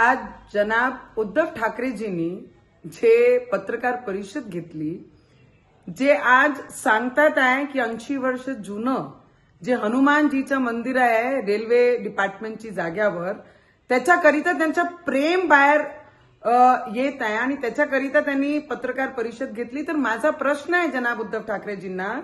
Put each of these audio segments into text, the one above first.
आज जनाब उद्धव ठाकरेजींनी जे पत्रकार परिषद घेतली जे आज सांगतात आहे की ऐंशी वर्ष जुनं जे हनुमानजीचं मंदिर आहे रेल्वे डिपार्टमेंटची जाग्यावर त्याच्याकरिता त्यांचं प्रेम बाहेर येत आहे आणि त्याच्याकरिता त्यांनी पत्रकार परिषद घेतली. तर माझा प्रश्न आहे जनाब उद्धव ठाकरेजींना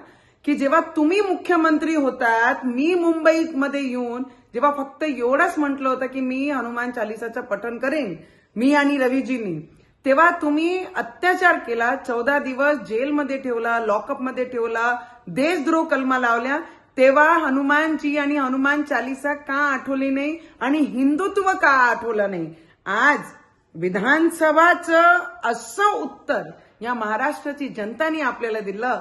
की जेव्हा तुम्ही मुख्यमंत्री होतात मी मुंबईमध्ये येऊन जेव्हा फक्त एवढंच म्हटलं होतं की मी हनुमान चालिसाचं पठण करेन मी आणि रवीजींनी तेव्हा तुम्ही अत्याचार केला चौदा दिवस जेलमध्ये ठेवला लॉकअपमध्ये ठेवला देशद्रोह कलमा लावल्या तेव्हा हनुमानजी आणि हनुमान चालिसा का आठवली नाही आणि हिंदुत्व का आठवलं नाही? आज विधानसभाचं असं उत्तर या महाराष्ट्राची जनतानी आपल्याला दिलं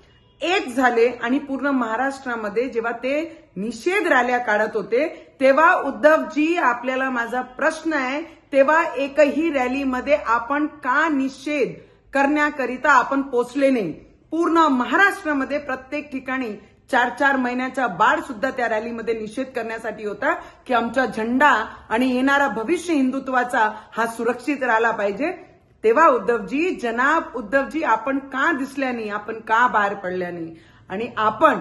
एक झाले आणि पूर्ण महाराष्ट्रामध्ये जेव्हा ते निषेध रॅल्या काढत होते तेव्हा उद्धवजी आपल्याला माझा प्रश्न आहे तेव्हा एकही रॅलीमध्ये आपण का निषेध करण्याकरिता आपण पोचले नाही? पूर्ण महाराष्ट्रामध्ये प्रत्येक ठिकाणी चार चार महिन्याचा बाळ सुद्धा त्या रॅलीमध्ये निषेध करण्यासाठी होता की आमचा झेंडा आणि येणारा भविष्य हिंदुत्वाचा हा सुरक्षित राहिला पाहिजे. तेव्हा उद्धवजी जनाब उद्धवजी आपण का दिसल्या नाही? आपण का बाहेर पडल्या नाही? आणि आपण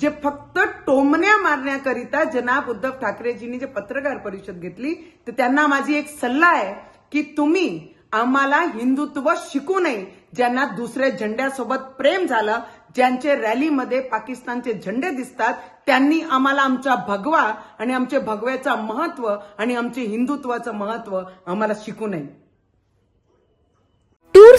जे फक्त टोमण्या मारण्याकरिता जनाब उद्धव ठाकरेजींनी जे पत्रकार परिषद घेतली तर त्यांना माझी एक सल्ला आहे की तुम्ही आम्हाला हिंदुत्व शिकू नये ज्यांना दुसऱ्या झेंड्यासोबत प्रेम झालं ज्यांचे रॅलीमध्ये पाकिस्तानचे झेंडे दिसतात त्यांनी आम्हाला आमचा भगवा आणि आमचे भगव्याचं महत्त्व आणि आमचे हिंदुत्वाचं महत्त्व आम्हाला शिकू नये.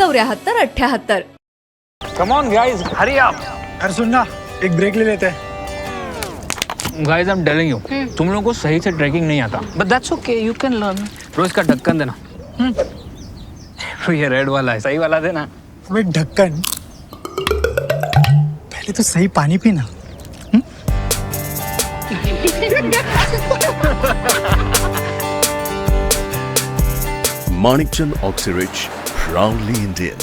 चौऱ्याहत्तर अठ्याहत्तर. Come on guys hurry up अरे सुन ना एक ब्रेक ले लेते हैं. Guys I am telling you तुम लोगों को सही से ट्रैकिंग नहीं आता. But that's okay you can learn रोज का ढक्कन देना. तो ये रेड वाला है. सही वाला देना. अबे ढक्कन. पहले तो सही पानी पीना. Manikchand Oxyrich, Proudly Indian.